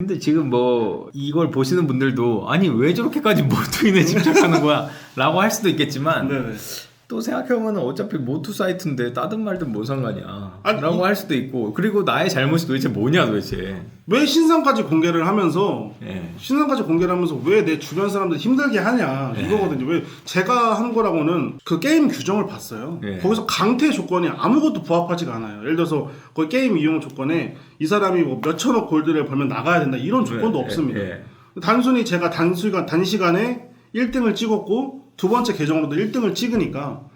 근데 지금 뭐 이걸 보시는 분들도 아니 왜 저렇게까지 모투인에 집착하는 거야 라고 할 수도 있겠지만 네네. 또 생각해보면 어차피 모투 사이트인데 따든 말든 뭔 상관이야 아니, 라고 이- 할 수도 있고 그리고 나의 잘못이 도대체 뭐냐 도대체 왜 신상까지 공개를 하면서 예. 신상까지 공개를 하면서 왜 내 주변 사람들 힘들게 하냐 네. 이거거든요. 왜 제가 한 거라고는 그 게임 규정을 봤어요. 네. 거기서 강퇴 조건이 아무것도 부합하지가 않아요. 예를 들어서 그 게임 이용 조건에 이 사람이 뭐 몇천억 골드를 벌면 나가야 된다 이런 조건도 예, 없습니다. 예, 단순히 제가 단시간 단시간에 1등을 찍었고 두 번째 계정으로도 1등을 찍으니까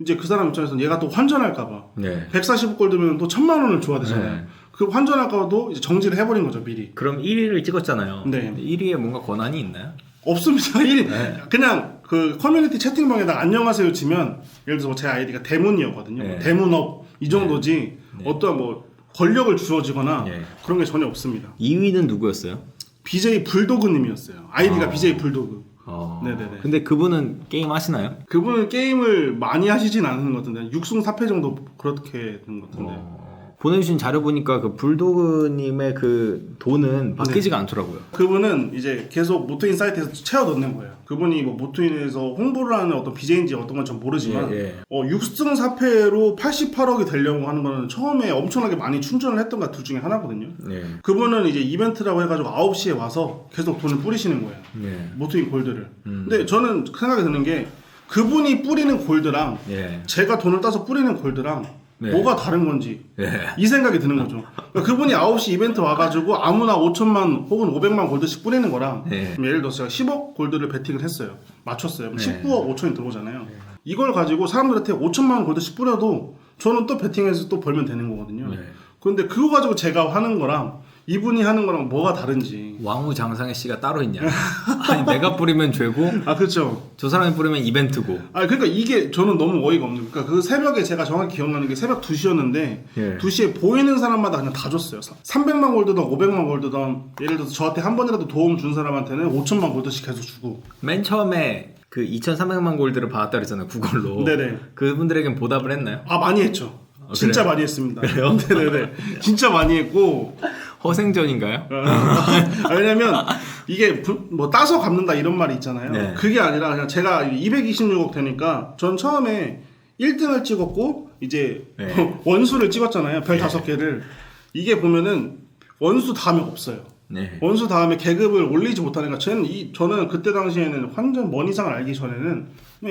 이제 그 사람 입장에서는 얘가 또 환전할까봐 네. 140 골드면 또 천만 원을 줘야 되잖아요. 네. 그 환전할까봐도 이제 정지를 해버린 거죠 미리. 그럼 1위를 찍었잖아요 네. 1위에 뭔가 권한이 있나요? 없습니다. 일 네. 그냥 그 커뮤니티 채팅방에다 안녕하세요 치면 예를 들어서 제 아이디가 대문이었거든요. 네. 대문업 이 정도지 네. 어떠한 뭐 권력을 주어지거나 네. 그런 게 전혀 없습니다. 2위는 누구였어요? BJ 불도그님이었어요. 아이디가 아. BJ 불도그. 어... 네네네. 근데 그분은 게임 하시나요? 그분은 게임을 많이 하시진 않은 것 같은데 6승 4패 정도 그렇게 된것 같은데. 어... 보내주신 자료 보니까 그 불도그님의 그 돈은 바뀌지가 않더라고요 그분은 이제 계속 모토인 사이트에서 채워 넣는 거예요. 그분이 뭐 모토인에서 홍보를 하는 어떤 BJ인지 어떤 건 전 모르지만 예, 예. 어, 6승 4패로 88억이 되려고 하는 거는 처음에 엄청나게 많이 충전을 했던 것둘 중에 하나거든요. 네. 그분은 이제 이벤트라고 해가지고 9시에 와서 계속 돈을 뿌리시는 거예요. 네. 모토인 골드를. 음. 근데 저는 생각이 드는 게 그분이 뿌리는 골드랑 예. 제가 돈을 따서 뿌리는 골드랑 네. 뭐가 다른 건지 예. 이 생각이 드는 거죠. 그러니까 그분이 9시 이벤트 와가지고 아무나 5천만 혹은 500만 골드씩 뿌리는 거랑 네. 예를 들어서 제가 10억 골드를 베팅을 했어요. 맞췄어요. 네. 19억 5천이 들어오잖아요. 이걸 가지고 사람들한테 5천만 골드씩 뿌려도 저는 또 베팅해서 또 벌면 되는 거거든요. 네. 그런데 그거 가지고 제가 하는 거랑 이분이 하는 거랑 뭐가 다른지. 왕후 장상의 씨가 따로 있냐? 아니 내가 뿌리면 죄고 아 그렇죠. 저 사람이 뿌리면 이벤트고. 아 그러니까 이게 저는 너무 어이가 없는 거. 그러니까 그 새벽에 제가 정확히 기억나는 게 새벽 2시였는데 예. 2시에 보이는 사람마다 그냥 다 줬어요. 300만 골드든 500만 골드든 예를 들어서 저한테 한 번이라도 도움 준 사람한테는 5천만 골드씩 계속 주고. 맨 처음에 그 2,300만 골드를 받았다 그랬잖아요. 그걸로. 네네. 그분들에겐 보답을 했나요? 아 많이 했죠. 어, 진짜 그래요? 많이 했습니다. 그래요? 네네네. 진짜 많이 했고 허생전인가요? 아, 왜냐면 이게 부- 뭐 따서 갚는다 이런 말이 있잖아요. 네. 그게 아니라 그냥 제가 226억 되니까 전 처음에 1등을 찍었고 이제 네. 원수를 찍었잖아요. 별 네. 다섯 개를 이게 보면은 원수 다음에 없어요. 네. 원수 다음에 계급을 올리지 못하니까 저는 이 저는 그때 당시에는 완전 먼 이상을 알기 전에는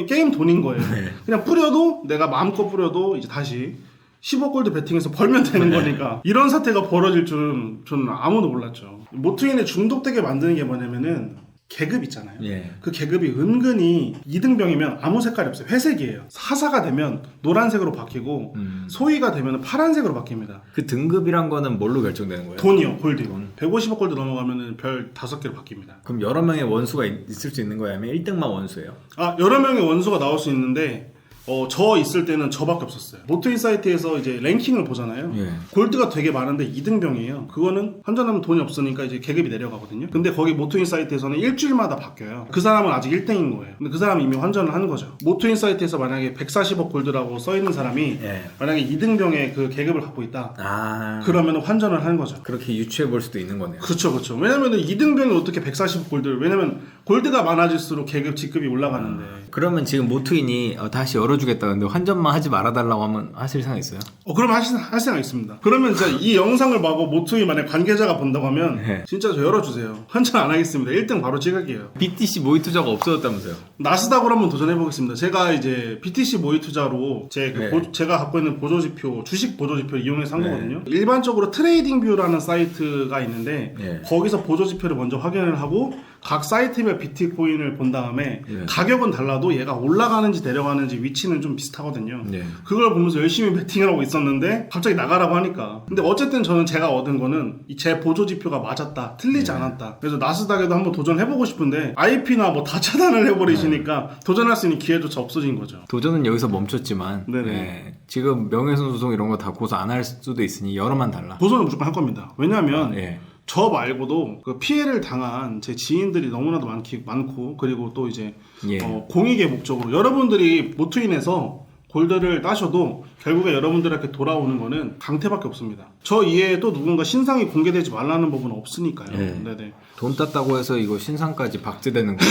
게임 돈인 거예요. 네. 그냥 뿌려도 내가 마음껏 뿌려도 이제 다시 10억 골드 베팅해서 벌면 되는 거니까 이런 사태가 벌어질 줄은 저는 아무도 몰랐죠. 모트인에 중독되게 만드는 게 뭐냐면은 계급 있잖아요. 예. 그 계급이 은근히 2등병이면 아무 색깔이 없어요. 회색이에요. 사사가 되면 노란색으로 바뀌고 음. 소위가 되면 파란색으로 바뀝니다. 그 등급이란 거는 뭘로 결정되는 거예요? 돈이요, 골드. 돈. 150억 골드 넘어가면은 별 5개로 바뀝니다. 그럼 여러 명의 원수가 있, 을수 있는 거예요? 아니면 1등만 원수예요? 아 여러 명의 원수가 나올 수 있는데 어, 저 있을 때는 저밖에 없었어요. 모토인 사이트에서 이제 랭킹을 보잖아요. 예. 골드가 되게 많은데 2등병이에요. 그거는 환전하면 돈이 없으니까 이제 계급이 내려가거든요. 근데 거기 모토인 사이트에서는 일주일마다 바뀌어요. 그 사람은 아직 1등인 거예요. 근데 그 사람이 이미 환전을 한 거죠. 모토인 사이트에서 만약에 140억 골드라고 써 있는 사람이 예. 만약에 2등병의 그 계급을 갖고 있다. 아. 그러면 환전을 하는 거죠. 그렇게 유추해 볼 수도 있는 거네요. 그렇죠, 그렇죠. 왜냐면은 2등병이 어떻게 140 골드를? 왜냐면 골드가 많아질수록 계급 직급이 올라가는데. 그러면 지금 모투인이 어, 다시 열어주겠다. 근데 환전만 하지 말아달라고 하면 하실 생각 있어요? 어, 그럼 하실, 할 생각 있습니다. 그러면 진짜 이 영상을 보고 모투이 만약 관계자가 본다고 하면 네. 진짜 저 열어주세요. 환전 안 하겠습니다. 1등 바로 찍을게요. BTC 모의 투자가 없어졌다면서요? 나스닥으로 한번 도전해 보겠습니다. 제가 이제 BTC 모의 투자로 제 그 네. 보- 제가 갖고 있는 보조지표, 주식 보조지표 이용해서 한 네. 거거든요. 일반적으로 트레이딩 뷰라는 사이트가 있는데 네. 거기서 보조지표를 먼저 확인을 하고 각 사이트별 비트코인을 본 다음에 네. 가격은 달라도 얘가 올라가는지 내려가는지 위치는 좀 비슷하거든요. 네. 그걸 보면서 열심히 베팅을 하고 있었는데 갑자기 나가라고 하니까 근데 어쨌든 저는 제가 얻은 거는 이제 보조 지표가 맞았다 틀리지 네. 않았다 그래서 나스닥에도 한번 도전해보고 싶은데 IP나 뭐 다 차단을 해버리시니까 네. 도전할 수 있는 기회조차 없어진 거죠 도전은 여기서 멈췄지만 네네. 예, 지금 명예훼손 소송 이런 거 다 고소 안 할 수도 있으니 여러만 달라. 도전은 무조건 할 겁니다 왜냐하면 예. 저 말고도 그 피해를 당한 제 지인들이 너무나도 많기, 많고 그리고 또 이제 예. 어, 공익의 목적으로 여러분들이 모투인에서 골드를 따셔도 결국에 여러분들한테 돌아오는 거는 강태밖에 없습니다. 저 이외에 또 누군가 신상이 공개되지 말라는 법은 없으니까요. 네. 네네. 돈 땄다고 해서 이거 신상까지 박제되는 거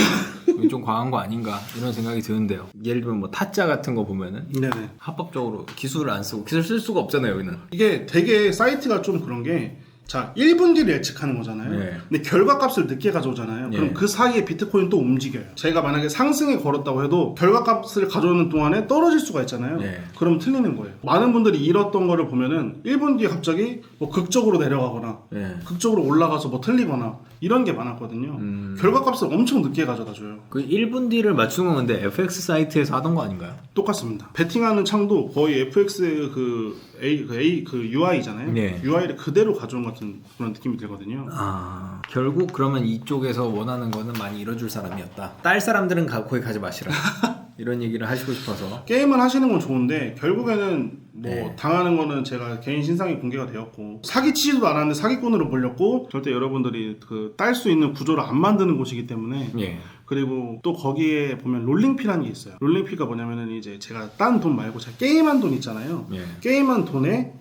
이거 좀 과한 거 아닌가 이런 생각이 드는데요. 예를 들면 뭐 타짜 같은 거 보면은 네네. 합법적으로 기술을 안 쓰고 기술 쓸 수가 없잖아요 여기는. 이게 되게 사이트가 좀 그런 게, 자, 1분 뒤를 예측하는 거잖아요. 네. 근데 결과 값을 늦게 가져오잖아요. 그럼 네. 그 사이에 비트코인 또 움직여요. 제가 만약에 상승에 걸었다고 해도 결과 값을 가져오는 동안에 떨어질 수가 있잖아요. 네. 그럼 틀리는 거예요. 많은 분들이 잃었던 거를 보면은 1분 뒤에 갑자기 뭐 극적으로 내려가거나 예. 극적으로 올라가서 뭐 틀리거나 이런 게 많았거든요. 음. 결과 값을 엄청 늦게 가져다 줘요. 그 1분 뒤를 맞추는 건 근데 FX 사이트에서 하던 거 아닌가요? 똑같습니다. 베팅하는 창도 거의 FX의 그 A 그 A 그 UI잖아요. 네. UI를 그대로 가져온 같은 그런 느낌이 들거든요. 아 결국 그러면 이쪽에서 원하는 거는 많이 이뤄줄 사람이었다. 딸 사람들은 가, 거기 가지 마시라. 이런 얘기를 하시고 싶어서. 게임을 하시는 건 좋은데 결국에는 뭐 네. 당하는 거는 제가 개인 신상이 공개가 되었고 사기치지도 않았는데 사기꾼으로 몰렸고 절대 여러분들이 그 딸 수 있는 구조를 안 만드는 곳이기 때문에 예. 그리고 또 거기에 보면 롤링피라는 게 있어요. 롤링피가 뭐냐면은 이제 제가 딴 돈 말고 제가 게임한 돈 있잖아요. 예. 게임한 돈의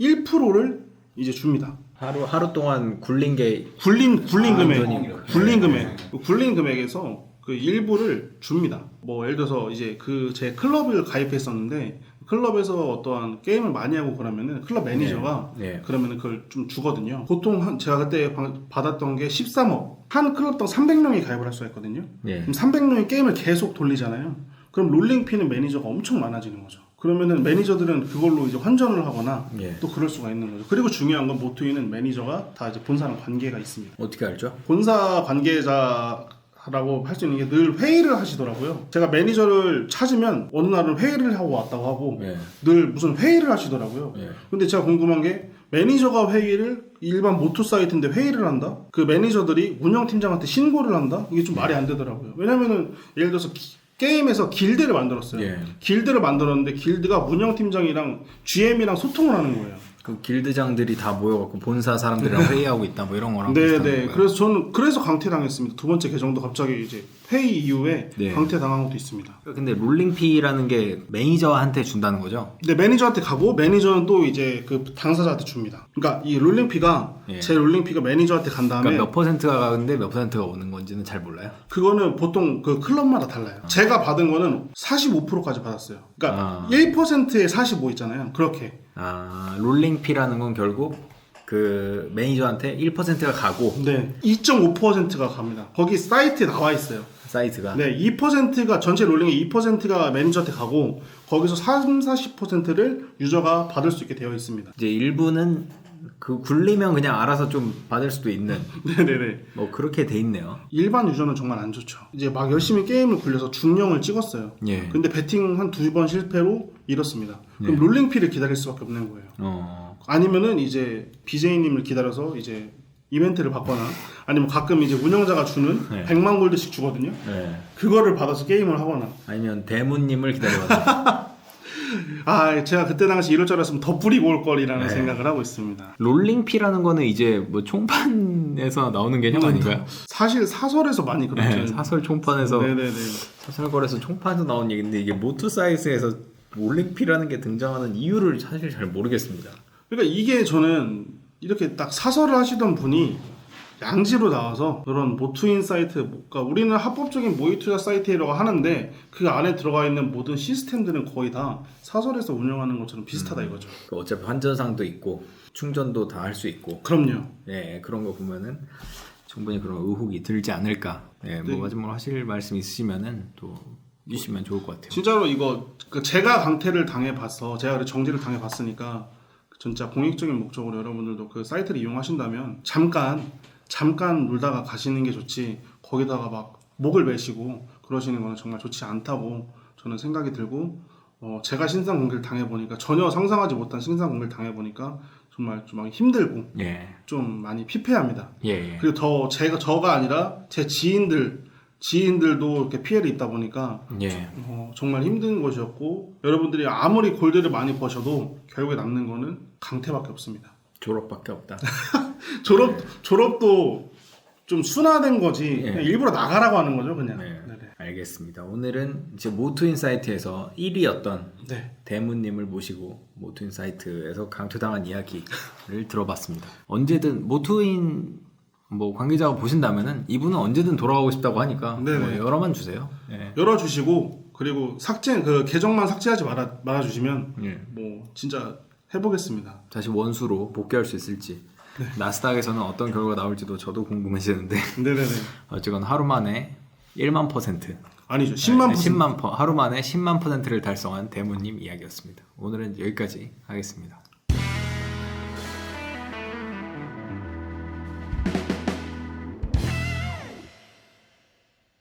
1%를 이제 줍니다. 하루 하루 동안 굴린 게 굴린 굴린 아, 금액. 굴린 네. 금액, 그 굴린 금액에서 그 일부를 줍니다. 뭐 예를 들어서 이제 그 제 클럽을 가입했었는데 클럽에서 어떠한 게임을 많이 하고 그러면은 클럽 매니저가 예. 그러면은 그걸 좀 주거든요. 보통 한 제가 그때 방- 받았던 게 13억 한 클럽당 300명이 가입을 할 수가 있거든요. 예. 그럼 300명이 게임을 계속 돌리잖아요. 그럼 롤링피는 매니저가 엄청 많아지는 거죠. 그러면은 매니저들은 그걸로 이제 환전을 하거나 예. 또 그럴 수가 있는 거죠. 그리고 중요한 건 모토이는 매니저가 다 이제 본사랑 관계가 있습니다. 어떻게 알죠? 본사 관계자 라고 할 수 있는 게 늘 회의를 하시더라고요. 제가 매니저를 찾으면 어느 날은 회의를 하고 왔다고 하고 예. 늘 무슨 회의를 하시더라고요. 예. 근데 제가 궁금한 게 매니저가 회의를 일반 모토 사이트인데 회의를 한다? 그 매니저들이 운영팀장한테 신고를 한다? 이게 좀 말이 안 되더라고요. 왜냐면은 예를 들어서 기- 게임에서 길드를 만들었어요. 예. 길드를 만들었는데 길드가 운영팀장이랑 GM이랑 소통을 하는 거예요. 그 길드장들이 다 모여갖고 본사 사람들이랑 회의하고 있다 뭐 이런 거랑 네, 네. 그래서 저는 그래서 강퇴 당했습니다. 두 번째 계정도 갑자기 이제 회의 이후에 네. 강퇴 당한 것도 있습니다. 근데 롤링피라는 게 매니저한테 준다는 거죠? 근데 매니저한테 가고 매니저는 또 이제 그 당사자한테 줍니다. 그러니까 이 롤링피가 예. 제 롤링피가 매니저한테 간 다음에 그러니까 몇 퍼센트가 가는데 몇 퍼센트가 오는 건지는 잘 몰라요. 그거는 보통 그 클럽마다 달라요. 제가 받은 거는 45%까지 받았어요. 그러니까 아. 1%에 45 있잖아요. 그렇게. 아 롤링피라는 건 결국 그 매니저한테 1%가 가고 네. 2.5%가 갑니다. 거기 사이트에 나와 있어요. 사이트가 네, 2%가 전체 롤링의 2%가 매니저한테 가고 거기서 3, 40%를 유저가 받을 수 있게 되어 있습니다. 이제 일부는 그 굴리면 그냥 알아서 좀 받을 수도 있는 네네네. 뭐 그렇게 돼 있네요. 일반 유저는 정말 안 좋죠. 이제 막 열심히 게임을 굴려서 중령을 찍었어요. 예. 근데 배팅 한 두 번 실패로 잃었습니다. 그럼 네. 롤링피를 기다릴 수밖에 없는 거예요. 어. 아니면은 이제 BJ님을 기다려서 이제 이벤트를 받거나 아니면 가끔 이제 운영자가 주는 네. 100만 골드씩 주거든요. 네. 그거를 받아서 게임을 하거나 아니면 대문님을 기다려봐. 아 제가 그때 당시 이럴 줄 알았으면 더 뿌리고 올 거리라는 네. 생각을 하고 있습니다. 롤링피라는 거는 이제 뭐 총판에서 나오는 개념 아닌가요? 사실 사설에서 많이 그렇죠. 네, 사설 총판에서 네네네. 사설거래에서 총판에서 나온 얘기인데 이게 모트 사이트에서 롤링피라는 게 등장하는 이유를 사실 잘 모르겠습니다. 그러니까 이게 저는 이렇게 딱 사설을 하시던 분이 양지로 나와서 그런 모투인 사이트, 그러니까 우리는 합법적인 모의 투자 사이트라고 하는데 그 안에 들어가 있는 모든 시스템들은 거의 다 사설에서 운영하는 것처럼 비슷하다 이거죠. 그 어차피 환전상도 있고 충전도 다 할 수 있고 그럼요. 예 그런 거 보면은 충분히 그런 의혹이 들지 않을까. 예, 뭐 네. 마지막으로 하실 말씀 있으시면은 또 주시면 좋을 것 같아요. 진짜로 이거 그 제가 강퇴를 당해봐서 제가 정지를 당해봤으니까 진짜 공익적인 목적으로 여러분들도 그 사이트를 이용하신다면 잠깐 잠깐 놀다가 가시는 게 좋지 거기다가 막 목을 매시고 그러시는 거는 정말 좋지 않다고 저는 생각이 들고 어, 제가 신상 공개를 당해 보니까 전혀 상상하지 못한 신상 공개를 당해 보니까 정말 좀 힘들고 예, 좀 많이 피폐합니다. 예, 예. 그리고 더 제가 저가 아니라 제 지인들 지인들도 이렇게 피해를 입다 보니까 예. 어, 정말 힘든 것이었고 여러분들이 아무리 골드를 많이 버셔도 결국에 남는 거는 강태밖에 없습니다. 졸업밖에 없다. 졸업 졸업도 좀 순화된 거지 예. 그냥 일부러 나가라고 하는 거죠 그냥. 네. 네네. 알겠습니다. 오늘은 이제 모토인사이트에서 1위였던 네. 대문님을 모시고 모토인사이트에서 강퇴당한 이야기를 들어봤습니다. 언제든 모토인 뭐 관계자가 보신다면은 이분은 언제든 돌아가고 싶다고 하니까 네네. 뭐 열어만 주세요. 예. 열어주시고 그리고 삭제 그 계정만 삭제하지 말아 말아주시면 예. 뭐 진짜 해보겠습니다. 다시 원수로 복귀할 수 있을지 나스닥에서는 어떤 결과가 나올지도 저도 궁금해지는데 네네네. 어쨌건 하루 만에 1만 퍼센트 아니죠. 10만 퍼센트. 10만 퍼 하루 만에 10만 퍼센트를 달성한 대문님 이야기였습니다. 오늘은 여기까지 하겠습니다.